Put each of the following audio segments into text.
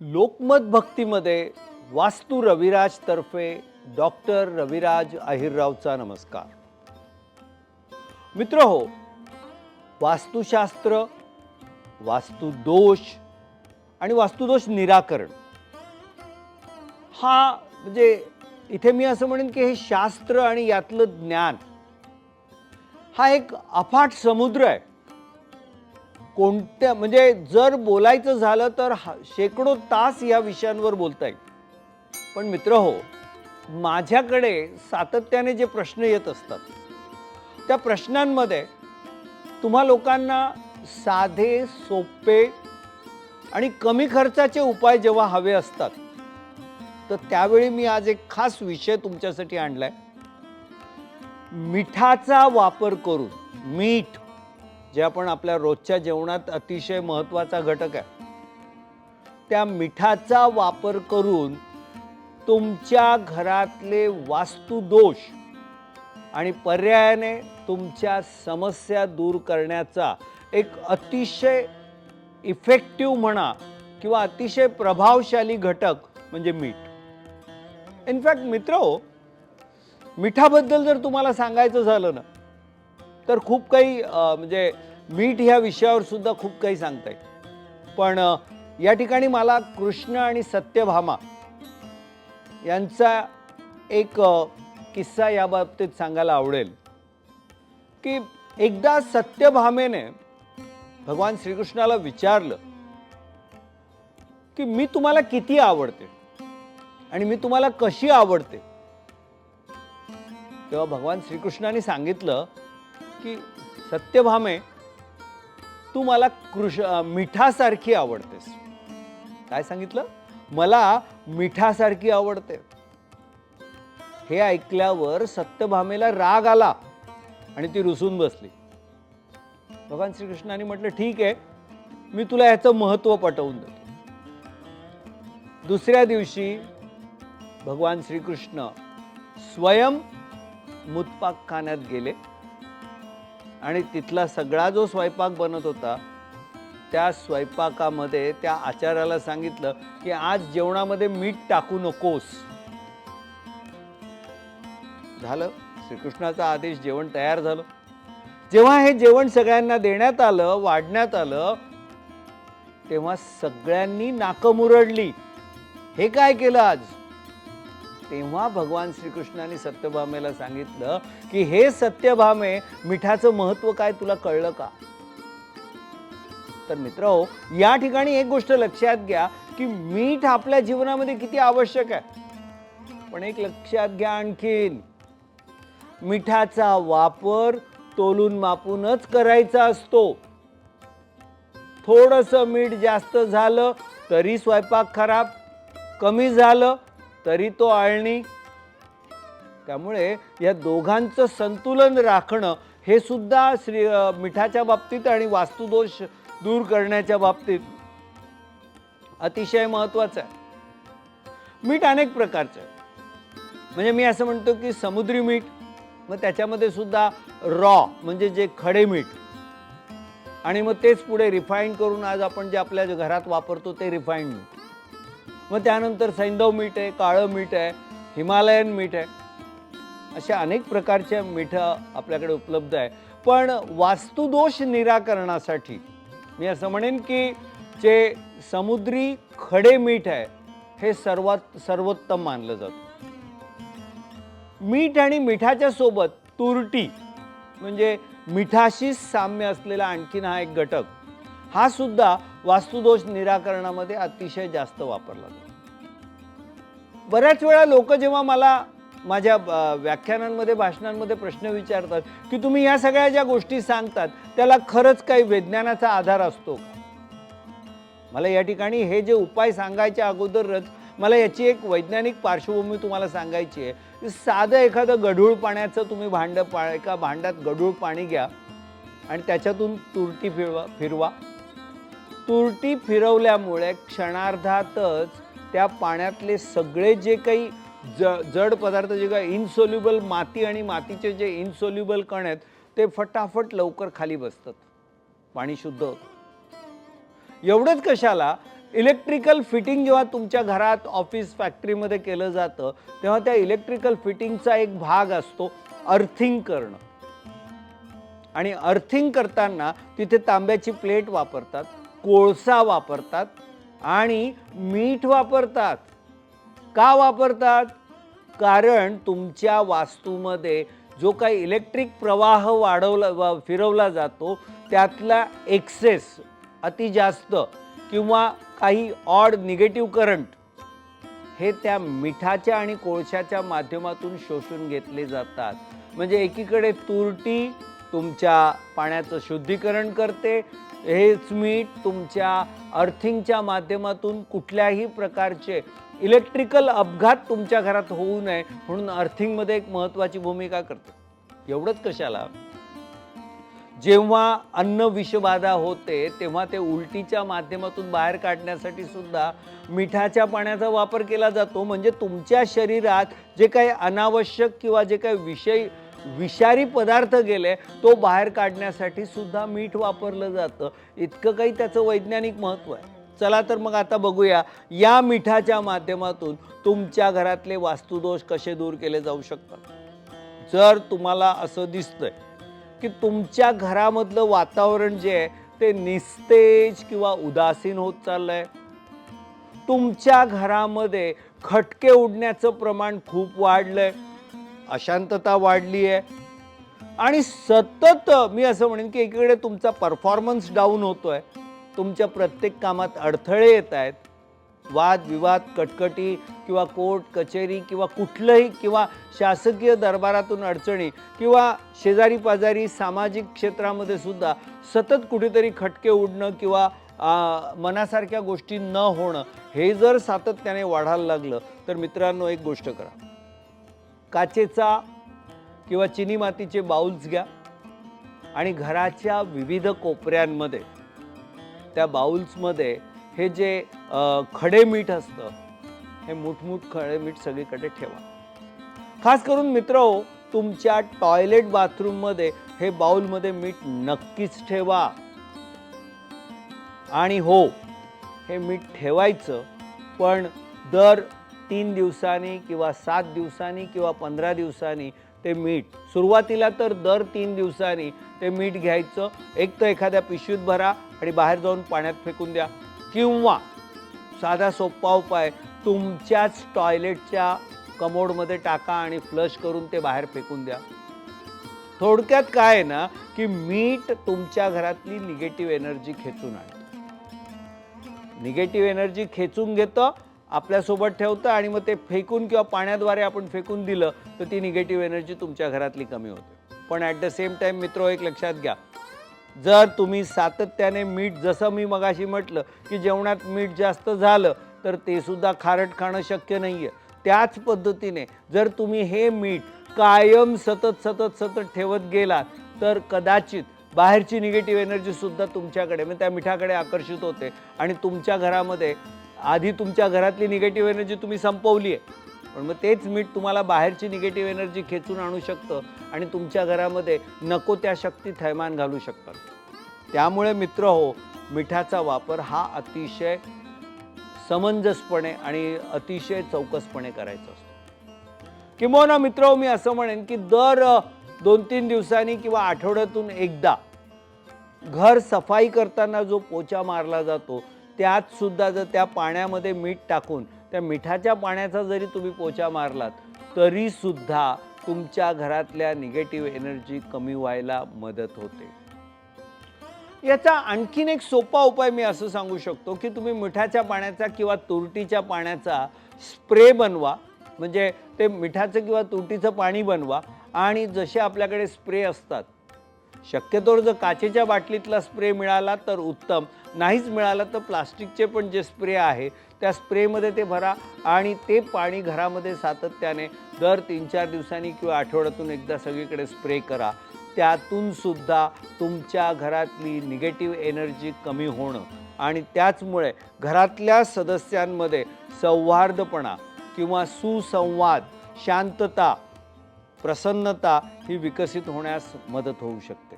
लोकमत भक्तीमध्ये वास्तू रविराज तर्फे डॉक्टर रविराज अहिररावचा नमस्कार. मित्र हो वास्तुशास्त्र वास्तुदोष आणि वास्तुदोष निराकरण हा म्हणजे इथे मी असं म्हणेन की हे शास्त्र आणि यातलं ज्ञान हा एक अफाट समुद्र आहे. कोणत्या म्हणजे जर बोलायचं झालं तर हा- शेकडो तास या विषयांवर बोलता येईल पण मित्र हो माझ्याकडे सातत्याने जे प्रश्न येत असतात त्या प्रश्नांमध्ये तुम्हा लोकांना साधे सोपे आणि कमी खर्चाचे उपाय जेव्हा हवे असतात तर त्यावेळी मी आज एक खास विषय तुमच्यासाठी आणलाय. मिठाचा वापर करून मीठ जे आपण आपल्या रोजच्या जेवणात अतिशय महत्त्वाचा घटक आहे. त्या मिठाचा वापर करून तुमच्या घरातले वास्तुदोष आणि पर्यायाने तुमच्या समस्या दूर करण्याचा एक अतिशय इफेक्टिव्ह म्हणा किंवा अतिशय प्रभावशाली घटक म्हणजे मीठ. इनफॅक्ट मित्र मिठाबद्दल जर तुम्हाला सांगायचं झालं ना तर खूप काही म्हणजे मीठ ह्या विषयावर सुद्धा खूप काही सांगता येईल पण या ठिकाणी मला कृष्ण आणि सत्यभामा यांचा एक किस्सा या बाबतीत सांगायला आवडेल. की एकदा सत्यभामेने भगवान श्रीकृष्णाला विचारलं की मी तुम्हाला किती आवडते? आणि मी तुम्हाला कशी आवडते? तेव्हा भगवान श्रीकृष्णाने सांगितलं की सत्यभामे तू मला कृष मिठासारखी आवडतेस. काय सांगितलं? मला मिठासारखी आवडते. हे ऐकल्यावर सत्यभामेला राग आला आणि ती रुसून बसली. भगवान श्रीकृष्णाने म्हटलं ठीक आहे मी तुला ह्याचं महत्त्व पटवून देतो. दुसऱ्या दिवशी भगवान श्रीकृष्ण स्वयं मुतपाकखान्यात गेले. आणि तिथला सगळा जो स्वयंपाक बनत होता त्या स्वयंपाकामध्ये त्या आचार्याला सांगितलं की आज जेवणामध्ये मीठ टाकू नकोस. झालं. श्रीकृष्णाचा आदेश जेवण तयार झालं. जेव्हा हे जेवण सगळ्यांना देण्यात आलं वाढण्यात आलं तेव्हा सगळ्यांनी नाकं मुरडली. हे काय केलं आज? तेव्हा भगवान श्रीकृष्णाने सत्यभामेला सांगितलं की हे सत्यभामे मिठाचं महत्त्व काय तुला कळलं का? तर मित्र हो या ठिकाणी एक गोष्ट लक्षात घ्या की मीठ आपल्या जीवनामध्ये किती आवश्यक आहे. पण एक लक्षात घ्या आणखीन. मिठाचा वापर तोलून मापूनच करायचा असतो. थोडस मीठ जास्त झालं तरी स्वयंपाक खराब कमी झालं तरी तो आळणी. त्यामुळे या दोघांचं संतुलन राखणं हे सुद्धा श्री मिठाच्या बाबतीत आणि वास्तुदोष दूर करण्याच्या बाबतीत अतिशय महत्त्वाचं आहे. मीठ अनेक प्रकारचं आहे. म्हणजे मी असं म्हणतो की समुद्री मीठ मग त्याच्यामध्ये सुद्धा रॉ म्हणजे जे खडे मीठ. आणि मग तेच पुढे रिफाईंड करून आज आपण जे आपल्या घरात वापरतो ते रिफाईंड मीठ. मग त्यानंतर सैंधव मीठ आहे काळं मीठ आहे हिमालयन मीठ आहे. अशा अनेक प्रकारच्या मिठं आपल्याकडे उपलब्ध आहे. पण वास्तुदोष निराकरणासाठी मी असं म्हणेन की जे समुद्री खडे मीठ आहे हे सर्वात सर्वोत्तम मानलं जातं. मीठ आणि मिठाच्या सोबत तुरटी म्हणजे मिठाशी साम्य असलेला आणखीन हा एक घटक हा सुद्धा वास्तुदोष निराकरणामध्ये अतिशय जास्त वापरला जातो. बऱ्याच वेळा लोक जेव्हा मला माझ्या व्याख्यानांमध्ये भाषणांमध्ये प्रश्न विचारतात की तुम्ही या सगळ्या ज्या गोष्टी सांगतात त्याला खरंच काही विज्ञानाचा आधार असतो मला या ठिकाणी हे जे उपाय सांगायच्या अगोदरच मला याची एक वैज्ञानिक पार्श्वभूमी तुम्हाला सांगायची आहे साधं एखादं गढूळ पाण्याचं तुम्ही भांड पा एका भांड्यात गढूळ पाणी घ्या आणि त्याच्यातून तुरटी फिरवा फिरवा. तुरटी फिरवल्यामुळे क्षणार्धातच त्या पाण्यातले सगळे जे काही ज जड पदार्थ जे काही इनसोल्युबल माती आणि मातीचे जे इन्सोल्युबल कण आहेत ते फटाफट लवकर खाली बसतात. पाणी शुद्ध होतं. एवढंच कशाला इलेक्ट्रिकल फिटिंग जेव्हा तुमच्या घरात ऑफिस फॅक्टरीमध्ये केलं जातं तेव्हा त्या इलेक्ट्रिकल फिटिंगचा एक भाग असतो अर्थिंग करणं. आणि अर्थिंग करताना तिथे तांब्याची प्लेट वापरतात. कोळसा वापरतात आणि मीठ वापरतात. का वापरतात? कारण तुमच्या वास्तूमध्ये जो काही इलेक्ट्रिक प्रवाह वाढवला वा- फिरवला जातो त्यातला एक्सेस अति जास्त किंवा काही ऑड निगेटिव्ह करंट हे त्या मिठाच्या आणि कोळशाच्या माध्यमातून शोषून घेतले जातात. म्हणजे एकीकडे तुरटी तुमच्या पाण्याचं शुद्धीकरण करते हेच मीठ तुमच्या अर्थिंगच्या माध्यमातून कुठल्याही प्रकारचे इलेक्ट्रिकल अपघात तुमच्या घरात होऊ नये म्हणून अर्थिंगमध्ये एक महत्त्वाची भूमिका करते. एवढंच कशाला? जेव्हा अन्न विषबाधा होते तेव्हा ते उलटीच्या माध्यमातून बाहेर काढण्यासाठी सुद्धा मिठाच्या पाण्याचा वापर केला जातो. म्हणजे तुमच्या शरीरात जे काही अनावश्यक किंवा जे काही विषय विषारी पदार्थ गेले तो बाहेर काढण्यासाठी सुद्धा मीठ वापरलं जातं. इतकं काही त्याचं वैज्ञानिक महत्त्व आहे. चला तर मग आता बघूया या मिठाच्या माध्यमातून तुमच्या घरातले वास्तुदोष कसे दूर केले जाऊ शकतात? जर तुम्हाला असं दिसतंय की तुमच्या घरामधलं वातावरण जे आहे ते निस्तेज किंवा उदासीन होत चाललंय. तुमच्या घरामध्ये खटके उडण्याचं प्रमाण खूप वाढलंय. अशांतता वाढली आहे. आणि सतत मी असं म्हणेन की एकीकडे तुमचा परफॉर्मन्स डाऊन होतो आहे तुमच्या प्रत्येक कामात अडथळे येत आहेत वाद विवाद कटकटी किंवा कोर्ट कचेरी किंवा कुठलंही किंवा शासकीय दरबारातून अडचणी किंवा शेजारी पाजारी सामाजिक क्षेत्रामध्ये सुद्धा सतत कुठेतरी खटके उडणं किंवा मनासारख्या गोष्टी न होणं हे जर सातत्याने वाढायला लागलं तर मित्रांनो एक गोष्ट करा. काचेचा किंवा चिनी मातीचे बाउल्स घ्या आणि घराच्या विविध कोपऱ्यांमध्ये त्या बाउल्समध्ये हे जे खडे मीठ असतं हे मुठमुठ खडे मीठ सगळीकडे ठेवा. खास करून मित्र हो, तुमच्या टॉयलेट बाथरूममध्ये हे बाउलमध्ये मीठ नक्कीच ठेवा. आणि हो हे मीठ ठेवायचं पण दर तीन दिवसांनी किंवा सात दिवसांनी किंवा पंधरा दिवसांनी ते मीठ. सुरुवातीला तर दर तीन दिवसांनी ते मीठ घ्यायचं. एक तर एखाद्या पिशवीत भरा आणि बाहेर जाऊन पाण्यात फेकून द्या. किंवा साधा सोपा उपाय तुमच्याच टॉयलेटच्या कमोडमध्ये टाका आणि फ्लश करून ते बाहेर फेकून द्या. थोडक्यात काय आहे ना की मीठ तुमच्या घरातली निगेटिव्ह एनर्जी खेचून आणतं. निगेटिव्ह एनर्जी खेचून घेतं आपल्यासोबत ठेवतं आणि मग ते फेकून किंवा पाण्याद्वारे आपण फेकून दिलं तर ती निगेटिव्ह एनर्जी तुमच्या घरातली कमी होते. पण ॲट द सेम टाईम मित्र एक लक्षात घ्या. जर तुम्ही सातत्याने मीठ जसं मी मगाशी म्हटलं की जेवणात मीठ जास्त झालं तर ते सुद्धा खारट खाणं शक्य नाही आहे त्याच पद्धतीने जर तुम्ही हे मीठ कायम सतत सतत सतत ठेवत गेलात तर कदाचित बाहेरची निगेटिव्ह एनर्जी सुद्धा तुमच्याकडे म्हणजे त्या मिठाकडे आकर्षित होते आणि तुमच्या घरामध्ये आधी तुमच्या घरातली निगेटिव्ह एनर्जी तुम्ही संपवली आहे. पण मग तेच मीठ तुम्हाला बाहेरची निगेटिव्ह एनर्जी खेचून आणू शकतं आणि तुमच्या घरामध्ये नको त्या शक्ती थैमान घालू शकतात. त्यामुळे मित्र हो मिठाचा वापर हा अतिशय समंजसपणे आणि अतिशय चौकसपणे करायचा असतो. किंबहुना मित्र हो मी असं म्हणेन की दर दोन तीन दिवसांनी किंवा आठवड्यातून एकदा घर सफाई करताना जो पोचा मारला जातो त्यात सुद्धा जर त्या पाण्यामध्ये मीठ टाकून त्या मिठाच्या पाण्याचा जरी तुम्ही पोचा मारलात तरी सुद्धा तुमच्या घरातल्या निगेटिव्ह एनर्जी कमी व्हायला मदत होते. याचा आणखीन एक सोपा उपाय मी असं सांगू शकतो की तुम्ही मिठाच्या पाण्याचा किंवा तुरटीच्या पाण्याचा स्प्रे बनवा. म्हणजे ते मिठाचं किंवा तुरटीचं पाणी बनवा आणि जसे आपल्याकडे स्प्रे असतात शक्यतोवर जर काचेच्या बाटलीतला स्प्रे मिळाला तर उत्तम. नाहीच मिळाला तर प्लास्टिकचे पण जे स्प्रे आहे त्या स्प्रेमध्ये ते भरा आणि ते पाणी घरामध्ये सातत्याने दर तीन चार दिवसांनी किंवा आठवड्यातून एकदा सगळीकडे स्प्रे करा. त्यातून सुद्धा तुमच्या घरातली निगेटिव्ह एनर्जी कमी होणं आणि त्याचमुळे घरातल्या सदस्यांमध्ये सौहार्दपणा किंवा सुसंवाद शांतता प्रसन्नता ही विकसित होण्यास मदत होऊ शकते.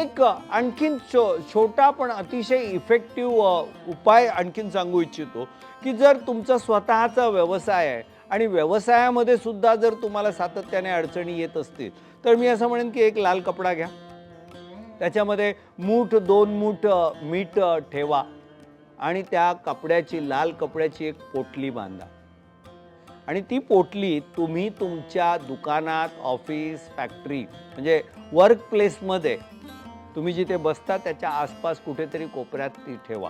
एक आणखीन छो छोटा पण अतिशय इफेक्टिव्ह उपाय आणखीन सांगू इच्छितो की जर तुमचा स्वतःचा व्यवसाय आहे आणि व्यवसायामध्ये सुद्धा जर तुम्हाला सातत्याने अडचणी येत असतील तर मी असं म्हणेन की एक लाल कपडा घ्या. त्याच्यामध्ये मूठ दोन मूठ मीठ ठेवा आणि त्या कपड्याची लाल कपड्याची एक पोटली बांधा. आणि ती पोटली तुम्ही तुमच्या दुकानात ऑफिस फॅक्टरी म्हणजे वर्क प्लेसमध्ये तुम्ही जिथे बसता त्याच्या आसपास कुठेतरी कोपऱ्यात ती ठेवा.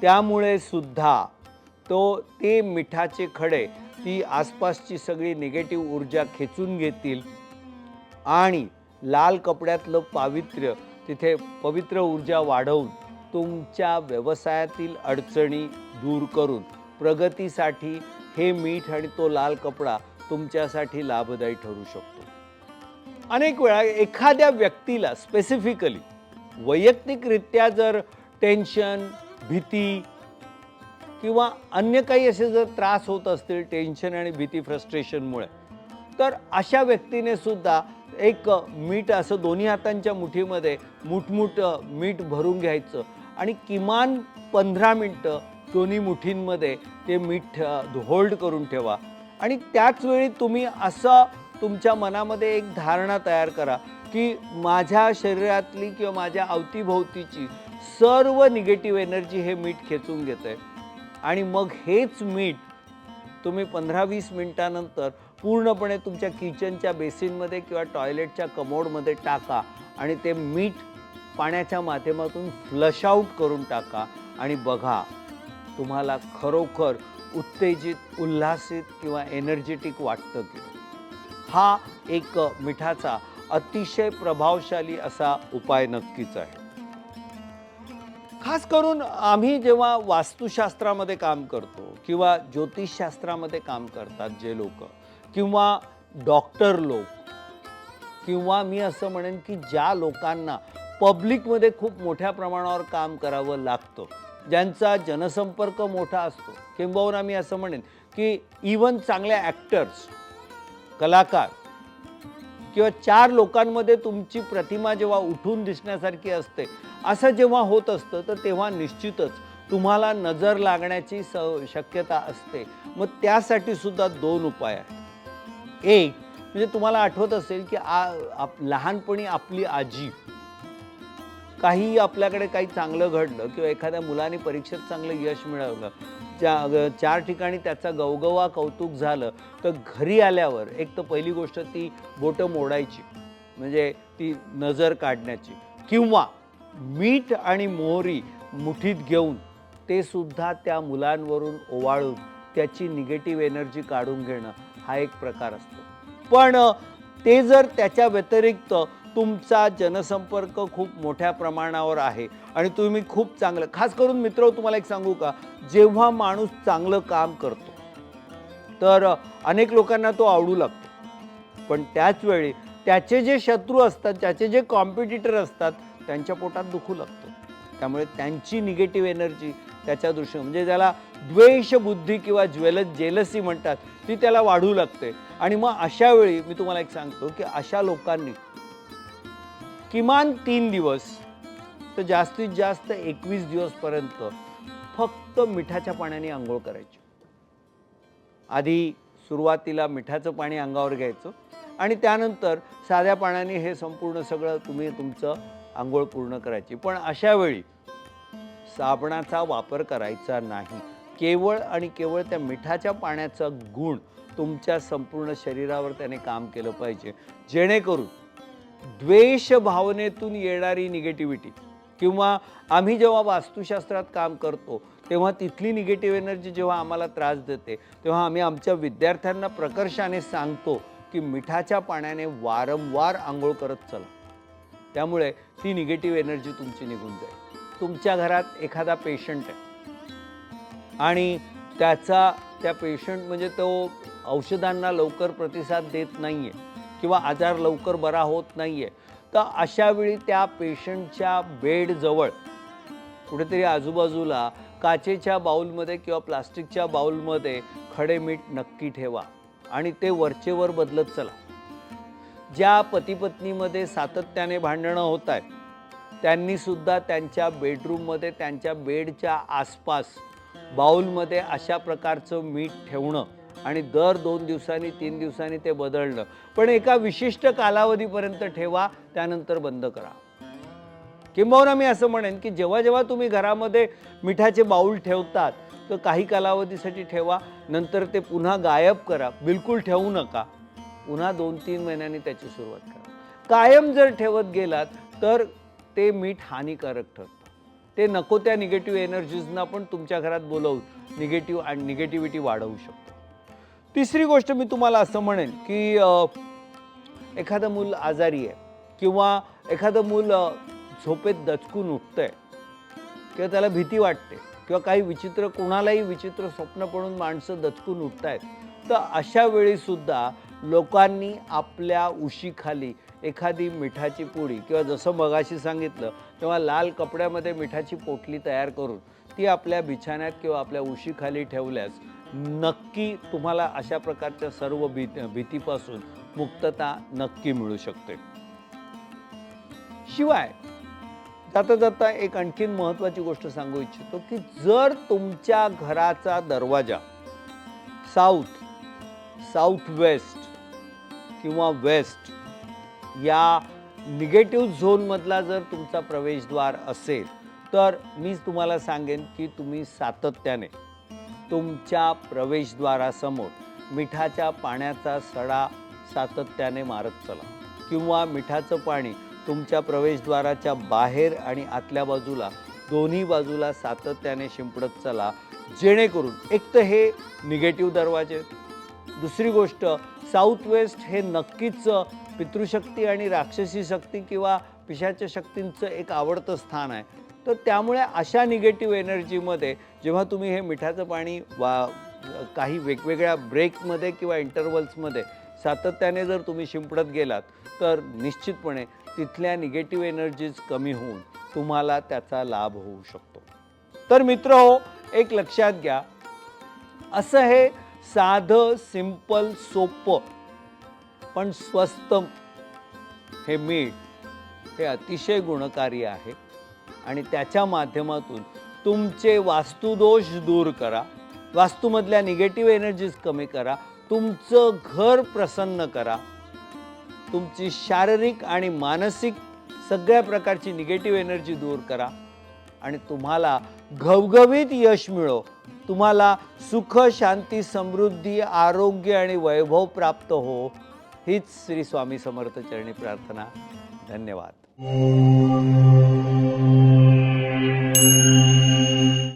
त्यामुळे सुद्धा तो ते मिठाचे खडे ती आसपासची सगळी निगेटिव्ह ऊर्जा खेचून घेतील आणि लाल कपड्यातलं पावित्र्य तिथे पवित्र ऊर्जा वाढवून तुमच्या व्यवसायातील अडचणी दूर करून प्रगतीसाठी हे मीठ आणि तो लाल कपडा तुमच्यासाठी लाभदायी ठरू शकतो. अनेक वेळा एखाद्या व्यक्तीला स्पेसिफिकली वैयक्तिकरित्या जर टेन्शन भीती किंवा अन्य काही असे जर त्रास होत असतील टेन्शन आणि भीती फ्रस्ट्रेशनमुळे तर अशा व्यक्तीने सुद्धा एक मीठ असं दोन्ही हातांच्या मुठीमध्ये मुठमुठ मीठ भरून घ्यायचं आणि किमान पंधरा मिनटं दोन्ही मुठींमध्ये ते मीठ होल्ड करून ठेवा. आणि त्याच वेळी तुम्ही असं तुमच्या मनामध्ये एक धारणा तयार करा की माझ्या शरीरातली किंवा माझ्या अवतीभोवतीची सर्व निगेटिव्ह एनर्जी हे मीठ खेचून घेतं आहे आणि मग हेच मीठ तुम्ही पंधरा वीस मिनटानंतर पूर्णपणे तुमच्या किचनच्या बेसिनमध्ये किंवा टॉयलेटच्या कमोडमध्ये टाका आणि ते मीठ पाण्याच्या माध्यमातून फ्लश आऊट करून टाका. आणि बघा तुम्हाला खरोखर उत्तेजित उल्हासित किंवा एनर्जेटिक वाटतं की हा एक मिठाचा अतिशय प्रभावशाली असा उपाय नक्कीच आहे. खास करून आम्ही जेव्हा वास्तुशास्त्रामध्ये काम करतो किंवा ज्योतिषशास्त्रामध्ये काम करतात जे लोक किंवा डॉक्टर लोक किंवा मी असं म्हणेन की ज्या लोकांना पब्लिकमध्ये खूप मोठ्या प्रमाणावर काम करावं लागतं ज्यांचा जनसंपर्क मोठा असतो. किंबहुना मी असं म्हणेन की इवन चांगल्या ॲक्टर्स कलाकार किंवा चार लोकांमध्ये तुमची प्रतिमा जेव्हा उठून दिसण्यासारखी असते असं जेव्हा होत असतं तर तेव्हा निश्चितच तुम्हाला नजर लागण्याची स शक्यता असते. मग त्यासाठी सुद्धा दोन उपाय आहेत. एक म्हणजे तुम्हाला आठवत असेल की आ आप लहानपणी आपली आजी काही आपल्याकडे काही चांगलं घडलं किंवा एखाद्या मुलाने परीक्षेत चांगलं यश मिळवलं चा चार ठिकाणी त्याचा गवगवा कौतुक झालं तर घरी आल्यावर एक तर पहिली गोष्ट ती बोटं मोडायची म्हणजे ती नजर काढण्याची किंवा मीठ आणि मोहरी मुठीत घेऊन ते सुद्धा त्या मुलांवरून ओवाळून त्याची निगेटिव्ह एनर्जी काढून घेणं हा एक प्रकार असतो. पण ते जर त्याच्या व्यतिरिक्त तुमचा जनसंपर्क खूप मोठ्या प्रमाणावर आहे आणि तुम्ही खूप चांगलं खास करून मित्र तुम्हाला एक सांगू का? जेव्हा माणूस चांगलं काम करतो तर अनेक लोकांना तो आवडू लागतो. पण त्याच वेळी त्याचे जे शत्रू असतात त्याचे जे कॉम्पिटिटर असतात त्यांच्या पोटात दुखू लागतो. त्यामुळे त्यांची निगेटिव्ह एनर्जी त्याच्या दृष्टीने म्हणजे ज्याला द्वेष बुद्धी किंवा ज्वेल जेलसी म्हणतात ती त्याला वाढू लागते. आणि मग अशा वेळी मी तुम्हाला एक सांगतो की अशा लोकांनी किमान तीन दिवस तर जास्तीत जास्त एकवीस दिवसपर्यंत फक्त मिठाच्या पाण्याने आंघोळ करायची. आधी सुरुवातीला मिठाचं पाणी अंगावर घ्यायचं आणि त्यानंतर साध्या पाण्याने हे संपूर्ण सगळं तुम्ही तुमचं आंघोळ पूर्ण करायची. पण अशा वेळी साबणाचा वापर करायचा नाही. केवळ आणि केवळ त्या मिठाच्या पाण्याचा गुण तुमच्या संपूर्ण शरीरावर त्याने काम केलं पाहिजे. जेणेकरून द्वेष भावनेतून येणारी निगेटिव्हिटी किंवा आम्ही जेव्हा वास्तुशास्त्रात काम करतो तेव्हा तिथली निगेटिव्ह एनर्जी जेव्हा आम्हाला त्रास देते तेव्हा आम्ही आमच्या विद्यार्थ्यांना प्रकर्षाने सांगतो की मिठाच्या पाण्याने वारंवार आंघोळ करत चला. त्यामुळे ती निगेटिव्ह एनर्जी तुमची निघून जाईल. तुमच्या घरात एखादा पेशंट आहे. आणि त्याचा त्या पेशंट म्हणजे तो औषधांना लवकर प्रतिसाद देत नाही आहे किंवा आजार लवकर बरा होत नाही आहे तर अशा वेळी त्या पेशंटच्या बेडजवळ कुठेतरी आजूबाजूला काचेच्या बाऊलमध्ये किंवा प्लास्टिकच्या बाऊलमध्ये खडे मीठ नक्की ठेवा आणि ते वरचेवर बदलत चला. ज्या पतीपत्नीमध्ये सातत्याने भांडणं होत आहेत त्यांनीसुद्धा त्यांच्या बेडरूममध्ये त्यांच्या बेडच्या आसपास बाऊलमध्ये अशा प्रकारचं मीठ ठेवणं आणि दर दोन दिवसांनी तीन दिवसांनी ते बदलणं. पण एका विशिष्ट कालावधीपर्यंत ठेवा त्यानंतर बंद करा. किंबहुना मी असं म्हणेन की जेव्हा जेव्हा तुम्ही घरामध्ये मिठाचे बाऊल ठेवतात तर काही कालावधीसाठी ठेवा नंतर ते पुन्हा गायब करा बिलकुल ठेवू नका. पुन्हा दोन तीन महिन्यांनी त्याची सुरुवात करा. कायम जर ठेवत गेलात तर ते मीठ हानिकारक ठरतं. ते नको त्या निगेटिव्ह एनर्जीजना पण तुमच्या घरात बोलवून निगेटिव्ह आणि निगेटिव्हिटी वाढवू शकतो. तिसरी गोष्ट मी तुम्हाला असं म्हणेन की एखादं मूल आजारी आहे किंवा एखादं मूल झोपेत दचकून उठतंय किंवा त्याला भीती वाटते किंवा काही विचित्र कोणालाही विचित्र स्वप्न पडून माणसं दचकून उठतायत तर अशा वेळी सुद्धा लोकांनी आपल्या उशीखाली एखादी मिठाची पुडी किंवा जसं मगाशी सांगितलं तेव्हा लाल कपड्यामध्ये मिठाची पोटली तयार करून ती आपल्या बिछाण्यात किंवा आपल्या उशीखाली ठेवल्यास नक्की तुम्हाला अशा प्रकारच्या सर्व भी भीतीपासून मुक्तता नक्की मिळू शकते. शिवाय जाता जाता एक आणखीन महत्त्वाची गोष्ट सांगू इच्छितो की जर तुमच्या घराचा दरवाजा साऊथ साऊथ वेस्ट किंवा वेस्ट या निगेटिव्ह झोनमधला जर तुमचा प्रवेशद्वार असेल तर मीच तुम्हाला सांगेन की तुम्ही सातत्याने तुमच्या प्रवेशद्वारासमोर मिठाच्या पाण्याचा सडा सातत्याने मारत चला. किंवा मिठाचं पाणी तुमच्या प्रवेशद्वाराच्या बाहेर आणि आतल्या बाजूला दोन्ही बाजूला सातत्याने शिंपडत चला जेणेकरून एक तर हे निगेटिव्ह दरवाजे दुसरी गोष्ट साऊथ वेस्ट हे नक्कीच पितृशक्ती आणि राक्षसी शक्ती किंवा पिशाच्या शक्तींचं एक आवडतं स्थान आहे. तर त्यामुळे अशा निगेटिव्ह एनर्जीमध्ये जेव्हा तुम्ही हे मिठाचं पाणी वा काही वेगवेगळ्या ब्रेकमध्ये किंवा इंटरवल्समध्ये सातत्याने जर तुम्ही शिंपडत गेलात तर निश्चितपणे तिथल्या निगेटिव्ह एनर्जीज कमी होऊन तुम्हाला त्याचा लाभ होऊ शकतो. तर मित्र हो एक लक्षात घ्या असं हे साधं सिंपल सोपं पण स्वस्त हे मीठ हे अतिशय गुणकारी आहे. आणि त्याच्या माध्यमातून तुमचे वास्तुदोष दूर करा. वास्तूमधल्या निगेटिव्ह एनर्जीज कमी करा. तुमचं घर प्रसन्न करा. तुमची शारीरिक आणि मानसिक सगळ्या प्रकारची निगेटिव्ह एनर्जी दूर करा. आणि तुम्हाला घवघवीत यश मिळो. तुम्हाला सुख शांती समृद्धी आरोग्य आणि वैभव प्राप्त हो. हीच श्री स्वामी समर्थ चरणी प्रार्थना. धन्यवाद.